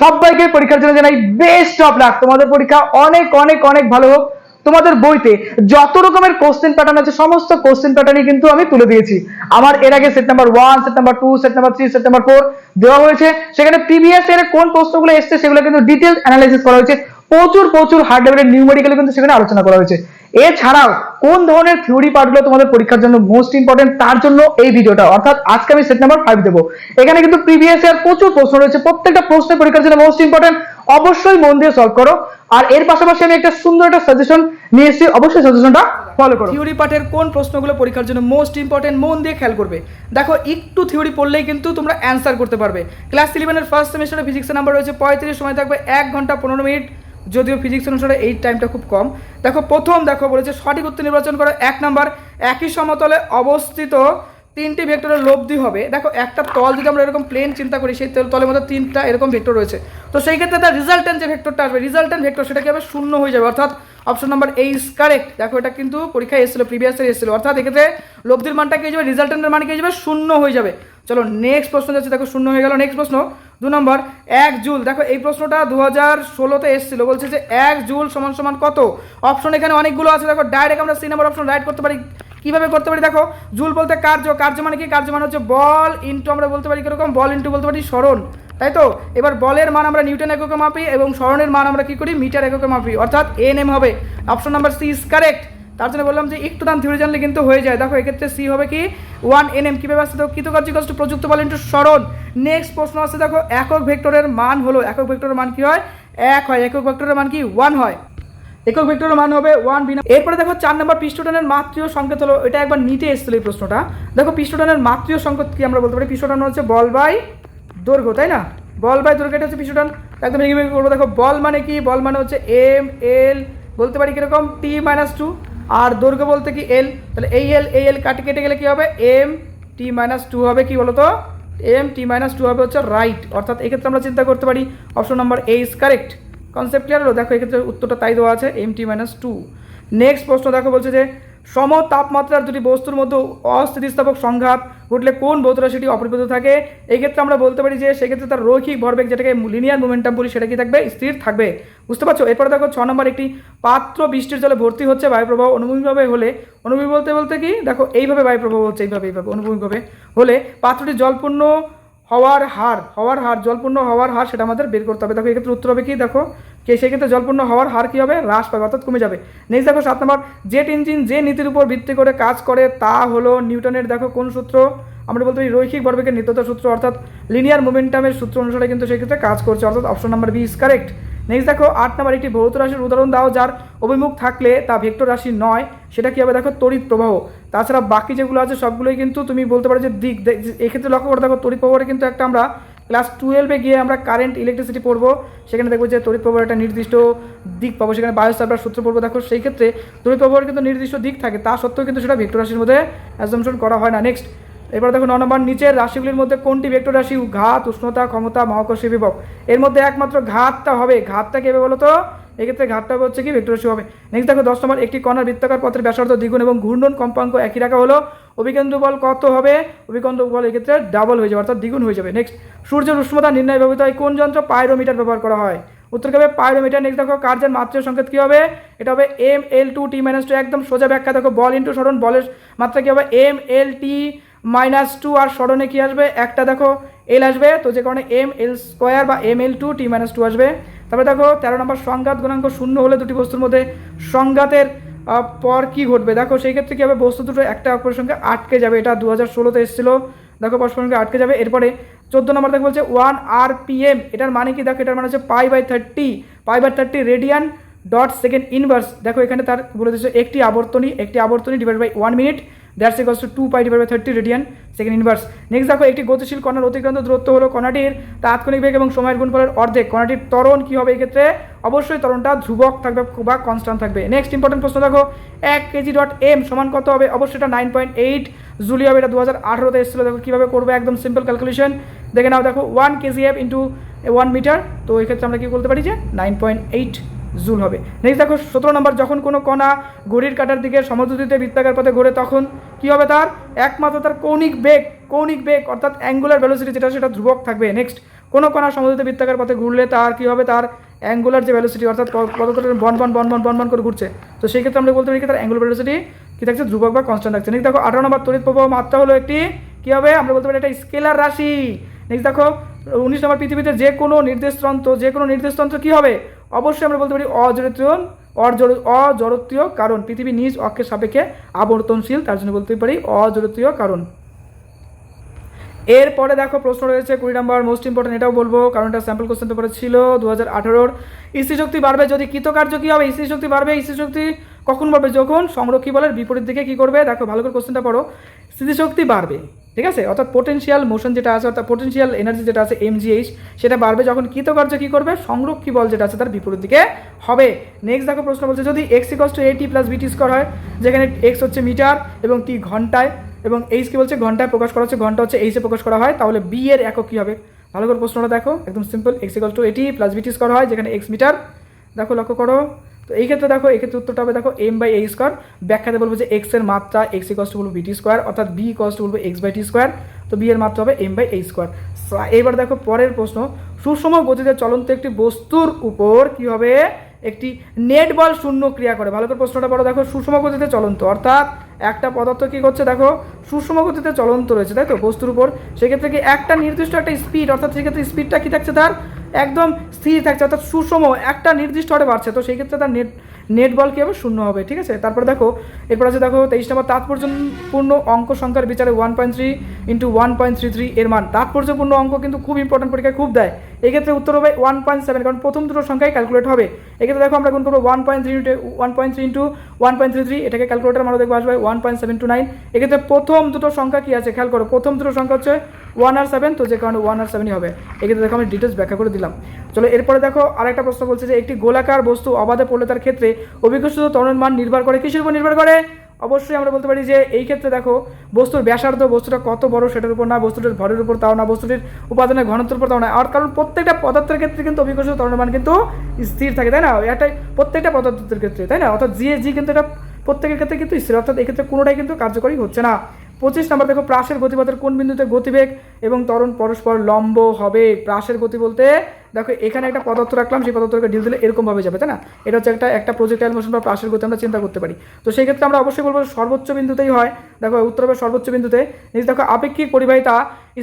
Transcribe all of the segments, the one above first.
সবাইকে পরীক্ষার জন্য জানাই বেস্ট অফ লাক তোমাদের পরীক্ষা অনেক অনেক অনেক ভালো হোক। তোমাদের বইতে যত রকমের কোশ্চেন প্যাটার্ন আছে, সমস্ত কোশ্চেন প্যাটার্নই কিন্তু আমি তুলে দিয়েছি। আমার এর আগে set number one set number two set number three set number four দেওয়া হয়েছে। সেখানে প্রিভিয়াস ইয়ারে কোন প্রশ্নগুলো এসছে, সেগুলো কিন্তু ডিটেলস অ্যানালাইসিস করা হয়েছে। প্রচুর প্রচুর হার্ড লেভেলের নিউমেরিক্যাল কিন্তু সেখানে আলোচনা করা হয়েছে। এছাড়াও, কোন ধরনের থিওরি পার্টগুলো তোমাদের পরীক্ষার জন্য মোস্ট ইম্পর্টেন্ট তার জন্য এই ভিডিওটা অর্থাৎ আজকে আমি সেট নাম্বার ফাইভ দেবো। এখানে কিন্তু প্রিভিয়াস ইয়ার প্রচুর প্রশ্ন রয়েছে। প্রত্যেকটা প্রশ্নের পরীক্ষার জন্য মোস্ট ইম্পর্টেন্ট অবশ্যই মন দিয়ে সলভ করো। আর এর পাশাপাশি আমি একটা সুন্দর একটা সাজেশন নিয়ে এসেছি, অবশ্যই সাজেশনটা ফলো করো। থিওরি পার্টের কোন প্রশ্নগুলো পরীক্ষার জন্য মোস্ট ইম্পর্টেন্ট মন দিয়ে খেয়াল করবে। দেখো, একটু থিওরি পড়লেই কিন্তু তোমরা অ্যান্সার করতে পারবে। ক্লাস ইলেভেনের ফার্স্ট সেমিস্টারে ফিজিক্সের নাম্বার রয়েছে, পঁয়ত্রিশ, সময় থাকবে এক ঘণ্টা পনেরো মিনিট। যদিও ফিজিক্স অনুসারে এই টাইমটা খুব কম। দেখো, প্রথম দেখো বলেছে, সঠিক উত্তর নির্বাচন করো, এক নাম্বার একই সমতলে অবস্থিত তিনটি ভেক্টরের লব্ধি হবে। দেখো, একটা তল যদি আমরা এরকম প্লেন চিন্তা করি, সেই তেল- তলের মধ্যে তিনটা এরকম ভেক্টর রয়েছে। তো সেই ক্ষেত্রে তার রিজাল্টেন্ট যে ভেক্টরটা আসবে রিজাল্টেন্ট ভেক্টর সেটা কি হবে? শূন্য হয়ে যাবে। অর্থাৎ option number A is correct দেখো, এটা কিন্তু পরীক্ষায় এসেছিল প্রিভিয়াস ইয়ার এসেছিল। অর্থাৎ এক্ষেত্রে লব্ধির মানটা কি যাবে? রিজাল্টেন্টের মান কি যাবে? শূন্য হয়ে যাবে। চলো নেক্সট প্রশ্ন যাচ্ছে, দেখো শূন্য হয়ে গেল নেক্সট প্রশ্ন। দু নম্বর, এক জুল, দেখো এই প্রশ্নটা দু হাজার ষোলোতে এসেছিল, বলছে যে এক জুল সমান সমান কত? অপশন এখানে অনেকগুলো আছে, দেখো ডাইরেক্ট আমরা সি নাম্বার অপশন রাইট করতে পারি, কীভাবে করতে পারি দেখো? জুল বলতে কার্য কার্য মানে কি? কার্য মানে হচ্ছে বল ইন্টু আমরা বলতে পারি কীরকম? বল ইন্টু বলতে পারি স্মরণ, তাই তো? এবার বলের মান আমরা নিউটন এককে মাপি এবং স্মরণের মান আমরা কি করি? মিটার এককে মাপি, অর্থাৎ এন এম হবে। Option number C is correct তার জন্য বললাম যে একটু দাম থিওরি জানলে কিন্তু হয়ে যায়। দেখো, এক্ষেত্রে সি হবে কি? ওয়ান এন এম কীভাবে আসছে? দেখো, কৃতকার্য কষ্ট, প্রযুক্ত বল ইন্টু স্মরণ নেক্সট প্রশ্ন আছে, দেখো, একক ভেক্টরের মান হলো, একক ভেক্টরের মান কি হয়? এক হয়। একক ভেক্টরের মান কি? ওয়ান হয়। একক ভেক্টরের মান হবে ওয়ান বিনা এরপরে দেখো, চার নম্বর পৃষ্ঠটানের মাত্রীয় সংকেত হলো, এটা একবার নিতে এসেছিল এই প্রশ্নটা। দেখো, পৃষ্ঠটানের মাত্রীয় সংকেত কি আমরা বলতে পারি? পৃষ্ঠটান হচ্ছে বল বাই দৈর্ঘ্য, তাই না? বল বাই দৈর্ঘ্য, এটা হচ্ছে পৃষ্ঠটান। একদম করব। দেখো, বল মানে কি? বল মানে হচ্ছে এম এল বলতে পারি কীরকম? টি মাইনাস টু আর দৈর্ঘ্য বলতে কি এল তাহলে এই এল এই এল কাটে কেটে গেলে কী হবে? এম টি মাইনাস টু হবে কি বলতো? এম টি মাইনাস টু হবে হচ্ছে রাইট অর্থাৎ এক্ষেত্রে আমরা চিন্তা করতে পারি option number A is correct concept clear হলো? দেখো এক্ষেত্রে উত্তরটা তাই দেওয়া আছে M T minus two next প্রশ্ন দেখো বলছে যে সম তাপমাত্রার দুটি বস্তুর মধ্যে অস্থিতিস্থাপক সংঘাত ঘটলে কোন ভৌত রাশিটি অপরিবর্তিত থাকে? এই ক্ষেত্রে আমরা বলতে পারি যে সেক্ষেত্রে তার রৈখিক ভরবেগ যেটাকে লিনিয়ার মোমেন্টাম বলি সেটা কি থাকবে? স্থির থাকবে। বুঝতে পারছ? এরপরে দেখো ছ নম্বর একটি পাত্র বৃষ্টির জলে ভর্তি হচ্ছে বায়ুপ্রবাহ অনুভূমিকভাবে হলে, অনুভূমি বলতে বলতে কি? দেখো এইভাবে বায়ুপ্রবাহ হচ্ছে, এইভাবে এইভাবে অনুভূমিকভাবে হলে পাত্রটি জলপূর্ণ হওয়ার হার হওয়ার হার, জলপূর্ণ হওয়ার হার সেটা আমাদের বের করতে হবে। দেখো, এক্ষেত্রে উত্তর হবে কি? দেখো, কে সেক্ষেত্রে জলপূর্ণ হওয়ার হার কী হবে? হ্রাস পাবে, অর্থাৎ কমে যাবে। নেক্সট দেখো, সাত নম্বর, জেট ইঞ্জিন যে নীতির উপর ভিত্তি করে কাজ করে, তা হলো নিউটনের, দেখো, কোন সূত্র? আমরা বলতে পারি রৈখিক ভরবেগের নিত্যতা সূত্র, অর্থাৎ লিনিয়ার মোমেন্টামের সূত্র অনুসারে কিন্তু সেক্ষেত্রে কাজ করছে, অর্থাৎ option number B is correct next দেখো, আট নাম্বার একটি ভৌত রাশির উদাহরণ দাও, যার অভিমুখ থাকলে তা ভেক্টর রাশি নয়। সেটা কী হবে? দেখো, তড়িৎ প্রবাহ। তাছাড়া বাকি যেগুলো আছে, সবগুলোই কিন্তু তুমি বলতে পারো যে দিক। এক্ষেত্রে লক্ষ্য করে, দেখো, তড়িৎ প্রবাহের কিন্তু একটা আমরা ক্লাস টুয়েলভে গিয়ে আমরা কারেন্ট ইলেকট্রিসিটি পড়ব। সেখানে দেখব যে তড়িৎ প্রবাহের একটা নির্দিষ্ট দিক পাবো। সেখানে বায়োসার্ভার সূত্র পড়ব। দেখো, সেই ক্ষেত্রে তড়িৎ প্রবাহের কিন্তু নির্দিষ্ট দিক থাকে। তা সত্ত্বেও কিন্তু সেটা ভেক্টর রাশির মধ্যে অ্যাজমশন করা হয় না। নেক্সট এবার দেখো ন নম্বর নিচের রাশিগুলির মধ্যে কোনটি ভেক্টর রাশি? ঘাত, উষ্ণতা, ক্ষমতা, মহাকর্ষী বিভব। এর মধ্যে একমাত্র ঘাতটা হবে। ঘাতটা কেবে বলো তো এক্ষেত্রে হবে হচ্ছে কি? ভেক্টর রাশি হবে। নেক্সট দেখো, দশ নম্বর, একটি কণার বৃত্তাকার পথের ব্যাসার্ধ দ্বিগুণ এবং ঘূর্ণন কম্পাঙ্ক একই রাখা হলো। অভিকেন্দ্র বল কত হবে? অভিকেন্দ্র বল এক্ষেত্রে ডাবল হয়ে যাবে, অর্থাৎ দ্বিগুণ হয়ে যাবে। নেক্সট সূর্যের উষ্ণতা নির্ণয় ব্যবহৃত হয় কোন যন্ত্র? পাইরোমিটার ব্যবহার করা হয়। উত্তর হবে? পাইরোমিটার নেক্সট দেখো, কার্যের মাত্রা সংকেত কী হবে? এটা হবে M L two T minus two একদম সোজা ব্যাখ্যা। দেখো, বল ইন্টু স্মরণ বলের মাত্রা কী হবে? M L T minus two আর স্মরণে কী আসবে? একটা দেখো এল আসবে, তো যে কারণে এম এল স্কোয়ার বা M L two T minus two আসবে। তারপরে দেখো, তেরো নম্বর সংঘাত গুণাঙ্ক শূন্য হলে দুটি বস্তুর মধ্যে সংঘাতের পর কি ঘটবে? দেখো, সেই ক্ষেত্রে কী হবে? বস্তু দুটো একটা অপরের সঙ্গে আটকে যাবে। এটা দু হাজার ষোলোতে এসেছিল। দেখো পরস্পর সঙ্গে আটকে যাবে। এরপরে চোদ্দ নম্বর দেখো বলছে ওয়ান আর পি এম এটার মানে কি? দেখো, এটার মানে হচ্ছে pi by thirty pi by thirty radian dot second inverse দেখো এখানে তার বলে দিচ্ছে একটি আবর্তনী একটি আবর্তনী divide by one minute that's equals to two pi divide by thirty radian second inverse next দেখো, একটি গতিশীল কণার অতিক্রান্ত দূরত্ব হলো কণাটির তাৎক্ষণিক বেগ এবং সময়ের গুণফলের অর্ধেক। কণাটির ত্বরণ কী হবে এক্ষেত্রে? অবশ্যই ত্বরণটা ধ্রুবক থাকবে বা কনস্ট্যান্ট থাকবে। নেক্সট ইম্পর্টেন্ট প্রশ্ন দেখো, এক কেজি ডট এম সমান কত হবে? অবশ্যই এটা নাইন পয়েন্ট এইট জুলি হবে, এটা দু হাজার আঠারোতে এসেছিল। দেখো, কীভাবে করবে? একদম সিম্পল ক্যালকুলেশন দেখে নাও, দেখো one kg F into one metre তো এক্ষেত্রে আমরা কী বলতে পারি যে নাইন পয়েন্ট এইট জুল হবে। নেক্সট দেখো, সতেরো নম্বর, যখন কোনো কণা ঘড়ির কাটার দিকে সমদ্রুতিতে বৃত্তাকার পথে ঘোরে, তখন কি হবে তার? একমাত্র তার কৌণিক বেগ কৌণিক বেগ, অর্থাৎ অ্যাঙ্গুলার ভেলোসিটি যেটা, সেটা ধ্রুবক থাকবে। নেক্সট কোনো কণা সমুদ্রিত বৃত্তাকার পথে ঘুরলে তার কী হবে? তার অ্যাঙ্গুলার যে ভ্যালোসিটি অর্থাৎ ক- কতটা বন বন বন বন বন বন করে ঘুরছে। তো সেই ক্ষেত্রে আমরা বলতে পারি কি, তার অ্যাঙ্গুলার ভ্যালোসিটি কী থাকছে? ধ্রুবক বা কনস্ট্যান্ট থাকছে। নেক্সট দেখো, আঠারো নম্বর, তড়িৎ প্রবাহ মাত্রা হলো একটি কী হবে? আমরা বলতে পারি একটা স্কেলার রাশি। নেক্সট দেখো, উনিশ নম্বর, পৃথিবীতে যে কোনো নির্দেশতন্ত্র যে কোনো নির্দেশতন্ত্র কী হবে? অবশ্যই আমরা বলতে পারি অজড়িত অজড় অজড়তীয় কারণ। পৃথিবী নিজ অক্ষের সাপেক্ষে আবর্তনশীল, তার জন্য বলতে পারি অজড়তীয় কারণ। এরপরে দেখো প্রশ্ন রয়েছে কুড়ি নাম্বার মোস্ট ইম্পর্টেন্ট এটাও বলব কারণ এটা স্যাম্পল কোশ্চেন পেপারে ছিল দু হাজার আঠারোর। ইস্ত্রি শক্তি বাড়বে যদি কৃতকার্য কী হবে? ইস্ত্রি শক্তি বাড়বে ইস্ত্রি শক্তি কখন বাড়বে? যখন সংরক্ষী বলের বিপরীত দিকে কী করবে? দেখো ভালো করে কোশ্চেনটা পড়ো। স্থিতিশক্তি বাড়বে, ঠিক আছে? অর্থাৎ পোটেনশিয়াল মোশন যেটা আছে, অর্থাৎ পোটেনশিয়াল এনার্জি যেটা আছে এমজিএইচ সেটা বাড়বে যখন কৃতকার্য কী করবে? সংরক্ষী বল যেটা আছে তার বিপরীত দিকে হবে। নেক্সট দেখো প্রশ্ন বলছে, যদি X equals to AT plus BT square হয়, যেখানে এক্স হচ্ছে মিটার এবং টি ঘন্টায়, এবং এইচ কি বলছে? ঘন্টায় প্রকাশ করা হচ্ছে, ঘণ্টা হচ্ছে এইচে প্রকাশ করা হয়, তাহলে বি এর একক কী হবে? ভালো করে প্রশ্নটা দেখো, একদম simple X equals to AT plus BT square হয়, যেখানে এক্স মিটার। দেখো লক্ষ্য করো তো এই ক্ষেত্রে দেখো, এই ক্ষেত্রে উত্তরটা হবে দেখো এম বাই এ স্কোয়ার ব্যাখ্যাতে বলব যে এক্সের মাত্রা এক্স ইকস টু বলব বিটি স্কোয়ার অর্থাৎ বি ইকস টু বলব এক্স বাই টি স্কোয়ার তো বি এর মাত্রা হবে এম বাই এ স্কোয়ার এবার দেখো পরের প্রশ্ন, সুষম গতিতে চলন্ত একটি বস্তুর উপর কি হবে একটি নেট বল শূন্য ক্রিয়া করে? ভালো করে প্রশ্নটা পড়ো দেখো, সুষম গতিতে চলন্ত, অর্থাৎ একটা পদার্থ কি করছে দেখো, সুষম গতিতে চলন্ত রয়েছে, তাই তো? বস্তুর উপর। সেক্ষেত্রে কি একটা নির্দিষ্ট একটা স্পিড অর্থাৎ সেক্ষেত্রে স্পিডটা কি থাকছে তার? একদম স্থির থাকছে, অর্থাৎ সুষম, একটা নির্দিষ্ট হারে বাড়ছে। তো সেই ক্ষেত্রে তার নেট নেট বল কী হবে? শূন্য হবে, ঠিক আছে? তারপরে দেখো, এরপর আছে দেখো তেইশ নম্বর, তাৎপর্যপূর্ণ অঙ্ক সংখ্যার বিচারে one point three into one point three three এর মান। তাৎপর্যপূর্ণ অঙ্ক কিন্তু খুব ইম্পর্টেন্ট পরীক্ষায় খুব দেয়। এক্ষেত্রে উত্তর হবে ওয়ান পয়েন্ট সেভেন কারণ প্রথম দুটো সংখ্যায় ক্যালকুলেট হবে। এক্ষেত্রে দেখো আমরা গুণ করব one point three into one point three into one point three three এটাকে ক্যালকুলেটার মানে দেখব আসবে one point seven two nine এক্ষেত্রে প্রথম দুটো সংখ্যা কি আছে? খেয়াল করো, প্রথম দুটো সংখ্যা হচ্ছে ওয়ান আর সেভেন তো যে কারণে ওয়ান আর সেভেনই হবে। এক্ষেত্রে দেখো আমি ডিটেলস ব্যাখ্যা করে দিলাম। চলো এরপরে দেখো আরেকটা প্রশ্ন বলছে যে, একটি গোলাকার বস্তু অবাধে পড়লে তার ক্ষেত্রে অভিজ্ঞতা ত্বরণ মান নির্ভর করে কিসের উপর নির্ভর করে? অবশ্যই আমরা বলতে পারি যে এই ক্ষেত্রে দেখো, বস্তুর ব্যাসার্ধ বস্তুটা কত বড় সেটার উপর না, বস্তুটির ভরের উপর তাও না, বস্তুটির উপাদানের ঘনত্বের উপর তাও না। আর কারণ প্রত্যেকটা পদার্থের ক্ষেত্রে কিন্তু অভিজ্ঞতা ত্বরণ মান কিন্তু স্থির থাকে, তাই না? এটাই প্রত্যেকটা পদার্থের ক্ষেত্রে, তাই না? অর্থাৎ জিএ জি কিন্তু এটা প্রত্যেকের ক্ষেত্রে কিন্তু স্থির, অর্থাৎ এক্ষেত্রে কোনোটাই কিন্তু কার্যকরী হচ্ছে না। পঁচিশ নম্বর দেখো, প্রাসের গতিপথের কোন বিন্দুতে গতিবেগ এবং তরণ পরস্পর লম্ব হবে? প্রাসের গতি বলতে দেখো, এখানে একটা পদার্থ রাখলাম, সেই পদার্থকে ডিল দিলে এরকমভাবে যাবে, তাই না? এটা হচ্ছে একটা একটা প্রজেক্টাইল মোশন বা প্রাসের গতি আমরা চিন্তা করতে পারি। তো সেই ক্ষেত্রে আমরা অবশ্যই বলব সর্বোচ্চ বিন্দুতেই হয়। দেখো, উত্তর হবে সর্বোচ্চ বিন্দুতে। নিজ দেখো, আপেক্ষিক পরিবাহিতা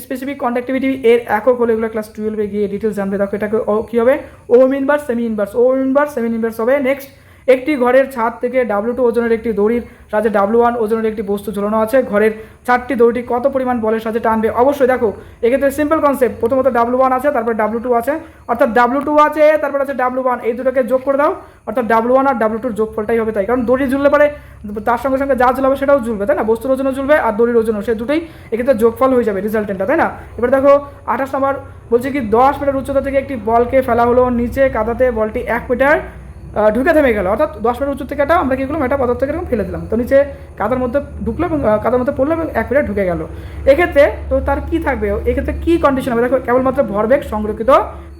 স্পেসিফিক কন্ডাক্টিভিটি এর একক হলে এগুলো ক্লাস টুয়েলভে গিয়ে ডিটেলস জানবে। দেখো, এটাকে কি হবে? Ohm inverse cm inverse ohm inverse cm inverse হবে। নেক্সট একটি ঘরের ছাদ থেকে ডাব্লু টু ওজনের একটি দড়ির সাহায্যে ডাব্লু ওয়ান ওজনের একটি বস্তু ঝোলানো আছে। ঘরের চারটি দড়িটি কত পরিমাণ বলের সাথে টানবে অবশ্যই দেখো। এক্ষেত্রে সিম্পল কনসেপ্ট প্রথমত ডাব্লু ওয়ান আছে, তারপরে ডাব্লু টু আছে। অর্থাৎ ডাব্লু টু আছে, তারপর আছে ডাব্লু ওয়ান এই দুটোকে যোগ করে দাও। অর্থাৎ ডাব্লু ওয়ান আর ডাব্লু টুর যোগফলটাই হবে তাই। কারণ দড়ি ঝুললে পারে তার সঙ্গে সঙ্গে যা ঝুলাবে সেটাও ঝুলবে, তাই না? বস্তুর ওজনও ঝুলবে আর দড়ির ওজনও। সে দুটোই এক্ষেত্রে যোগফল হয়ে যাবে রেজাল্টেন্টটা তাই না? এবার দেখো, আঠাশ নম্বর বলছে কি, দশ মিটার উচ্চতা থেকে একটি বলকে ফেলা হলো। নিচে কাদাতে বলটি এক মিটার ঢুকে থেমে গেল। অর্থাৎ দশ মিটার উচ্চ থেকে একটা আমরা কী করলাম? এটা পদার্থ এরকম ফেলে দিলাম। তো নিচে কাদার মধ্যে ঢুকলো এবং কাদার মধ্যে পড়ল এবং এক মিটার ঢুকে গেল। এক্ষেত্রে তো তার কি থাকবে? এক্ষেত্রে কি কন্ডিশন হবে? দেখো, কেবলমাত্র ভরবেগ সংরক্ষিত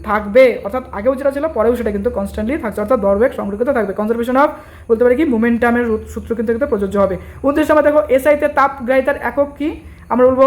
থাকবে। অর্থাৎ আগেও যেটা ছিল, পরেও সেটা কিন্তু কনস্ট্যান্টলি থাকছে। অর্থাৎ ভরবেগ সংরক্ষিত থাকবে। কনজারভেশন অফ বলতে পারি কি? মোমেন্টামের সূত্র কিন্তু কিন্তু প্রযোজ্য হবে। উনত্রিশ সময় দেখো এসআইতে তাপ গ্রাহিতার একক কি? আমরা বলব,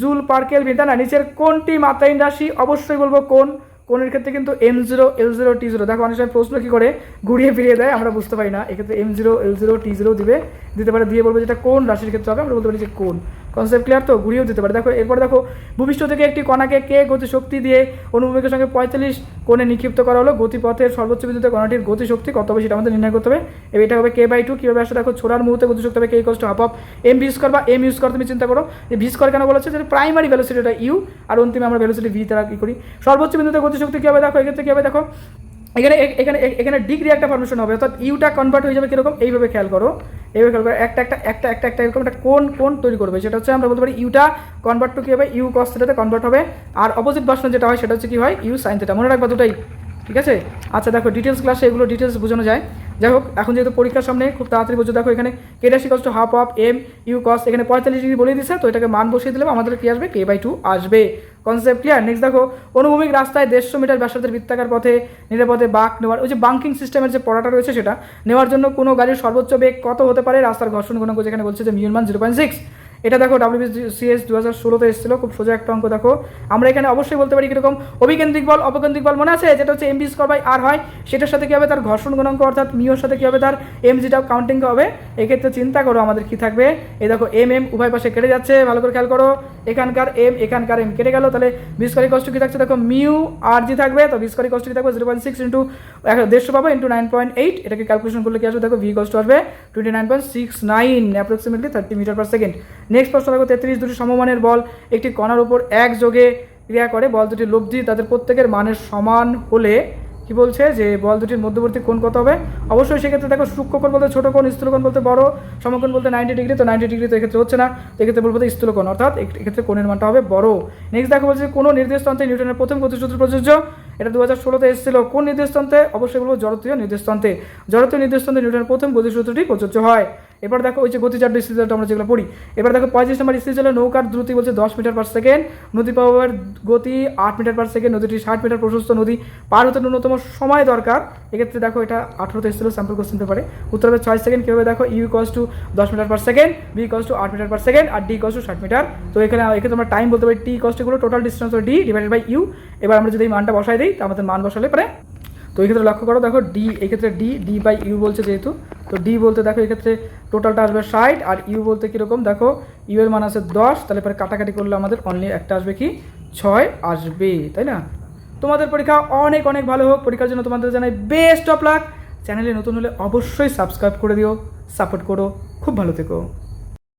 জুল, পার্কেল কেলভিন নিচের কোনটি মাত্রাহীন রাশি? অবশ্যই বলব কোন কোনের ক্ষেত্রে কিন্তু M zero L zero T zero দেখো অনেক সময় প্রশ্ন কি করে? ঘুরিয়ে ফিরিয়ে দেয়, আমরা বুঝতে পারি না। এক্ষেত্রে M zero L zero T zero দিবে, দিতে পারে, দিয়ে বলবে যেটা কোন রাশির ক্ষেত্রে হবে, আমরা বলতে পারি যে কোন। কনসেপ্ট ক্লিয়ার তো? ঘুরিয়েও দিতে পারে। দেখো, এরপর দেখো, ভূমিষ্ঠ থেকে একটি কণাকে কে গতি শক্তি দিয়ে অনুভূমিকের সঙ্গে পঁয়তাল্লিশ কোণে নিক্ষিপ্ত করা হলো? গতিপথের সর্বোচ্চ বিন্দুতে কণাটির গতি শক্তি কত হবে সেটা আমাদের নির্ণয় করতে হবে। এবার এটা হবে কে বাই টু। কীভাবে আসলে দেখো, ছোড়ার মুহূর্তে গতি শক্তি হবে কে কষ্ট half of M V square বা এম ইউজ কর তুমি চিন্তা করো। যে ভি স্কোয়ার কেন বলেছে? যে প্রাইমারি ভ্যালোসিটিটা ইউ আর অন্তিমে আমরা ভ্যালোসিটি ভি তারা কী করি? সর্বোচ্চ বিন্দুতে গতি শক্তি কী হবে? দেখো, এক্ষেত্রে কী হবে? দেখো এখানে এখানে এখানে ডিগ্রি একটা ফর্মেশন হবে, অর্থাৎ ইউটা কনভার্ট হয়ে যাবে কীরকম? এইভাবে খেয়াল করো। এইভাবে খেয়াল করো, একটা একটা একটা একটা একটা, এরকম একটা কোন কোন তৈরি করবে। সেটা হচ্ছে আমরা বলতে পারি ইউটা কনভার্ট টু কী হবে? ইউ কস সেটাতে কনভার্ট হবে। আর অপোজিট বাসনা যেটা হয়, সেটা হচ্ছে কি হয়? ইউ সাইন সেটা মনে রাখবা দুটাই, ঠিক আছে? আচ্ছা দেখো ডিটেলস ক্লাসে এগুলো ডিটেলস বোঝানো যায়। যাই হোক, এখন যেহেতু পরীক্ষার সামনে, খুব তাড়াতাড়ি বোঝো দেখো এখানে কেটাসি cost half of M U equals এখানে পঁয়তাল্লিশ ডিগ্রি বলে দিচ্ছে তো এটাকে মান বসিয়ে দিলে আমাদের কি আসবে? কে বাই টু আসবে। কনসেপ্ট ক্লিয়ার নেক্সট দেখো, অনুভূমিক রাস্তায় দেড়শো মিটার ব্যাসার্ধের বৃত্তাকার পথে, নিরাপদে বাঁক নেওয়ার, ওই যে বাঙ্কিং সিস্টেমের যে পড়াটা রয়েছে সেটা, নেওয়ার জন্য কোনো গাড়ির সর্বোচ্চ বেগ কত হতে পারে? রাস্তার ঘর্ষণ গুণাঙ্ক যেখানে বলছে যে মিউনমান জিরো পয়েন্ট সিক্স এটা দেখো ডাব্লিউবিসিএস দু হাজার ষোলোতে এসেছিল, খুব সোজা একটা অঙ্ক দেখো। আমরা এখানে অবশ্যই বলতে পারি কীরকম, অভিকেন্দ্রিক বল, অপকেন্দ্রিক বল মনে আছে? যেটা হচ্ছে এমবি স্কোয়ার বাই আর হয়, সেটার সাথে কী হবে তার ঘর্ষণ গুণাঙ্ক, অর্থাৎ মিওর সাথে কী হবে তার এমজিটাও কাউন্টিং হবে। এক্ষেত্রে চিন্তা করো আমাদের কি থাকবে। এই দেখো এম এম উভয় পাশে কেটে যাচ্ছে, ভালো করে খেয়াল করো। এখানকার এম এখানকার এম কেটে গেল, তাহলে বিস্করি কষ্ট কি থাকছে? দেখো, মিউ আর জি থাকবে, তো বিস্করি কষ্ট কি থাকবে? জিরো পয়েন্ট সিক্স ইন্টু দেড়শো পাবো ইন্টু নাইন পয়েন্ট এইট এটাকে ক্যালকুলেশন করলে কি আসবে? দেখো ভি কষ্ট আসবে twenty nine point six nine approximately thirty metre per second next প্রশ্ন দেখো, তেত্রিশ দুটি সমমানের বল, একটি কণার উপর এক যোগে ক্রিয়া করে, বল দুটি লব্ধি তাদের প্রত্যেকের মানের সমান হলে কি বলছে যে বল দুটির মধ্যবর্তী কোণ কত হবে? অবশ্যই সেক্ষেত্রে দেখো, সূক্ষ্ম কোণ বলতে ছোটো কোণ, স্থূল কোণ বলতে বড়, সমকোণ বলতে নাইনটি ডিগ্রি তো নাইনটি ডিগ্রি তো এক্ষেত্রে হচ্ছে না, তো এক্ষেত্রে বলব যে স্থূল কোণ, অর্থাৎ এক্ষেত্রে কোণের মানটা হবে বড়। নেক্সট দেখো বলছে কোনো নির্দেশ তন্ত্রে নিউটনের প্রথম গতিসূত্র প্রযোজ্য, এটা দু হাজার ষোলোতে এসেছিল। কোন নির্দেশ তন্ত্রে? অবশ্যই বলব জড়তীয় নির্দেশ তন্ত্রে। জড়তীয় নির্দেশ তন্ত্রে নিউটনের প্রথম গতিসূত্রটি প্রযোজ্য হয়। এবার দেখো ওই যে গতিচার স্থিতিজালটা আমরা যেগুলো পড়ি, এবার দেখো পঁয়ত্রিশ নম্বর স্থিতিজালের নৌকার দ্রুতি বলছে দশ মিটার পার সেকেন্ড নদী পাওয়ার গতি আট মিটার পার সেকেন্ড নদীটি ষাট মিটার প্রশস্ত নদী, পার হতে ন্যূনতম সময় দরকার। এক্ষেত্রে দেখো এটা আঠারোতে এসেছিল স্যাম্পল কোশ্চেন পেপারে। উত্তর হবে ছয় সেকেন্ড কীভাবে দেখো ইউ কস টু দশ metre per second V equals to আট মিটার পার সেকেন্ড আর ডি কস টু ষাট মিটার। তো এখানে, এক্ষেত্রে আমরা টাইম বলতে পারি T কস্টগুলো total distance D divided by U এবার আমরা যদি এই মানটা বসাই দিই তো আমাদের মান বসালে পরে। তো এই ক্ষেত্রে লক্ষ্য করো, দেখো ডি এক্ষেত্রে ডি ডি বাই ইউ বলছে যেহেতু। তো ডি বলতে দেখো এক্ষেত্রে টোটালটা আসবে ষাট আর ইউ বলতে কীরকম? দেখো ইউ এর মান আছে দশ, তাহলে পরে কাটাকাটি করলে আমাদের অনলি একটা আসবে কি? ছয় আসবে, তাই না? তোমাদের পরীক্ষা অনেক অনেক ভালো হোক। পরীক্ষার জন্য তোমাদের জানাই বেস্ট অফ লাক চ্যানেলে নতুন হলে অবশ্যই সাবস্ক্রাইব করে দিও সাপোর্ট করো। খুব ভালো থেকো।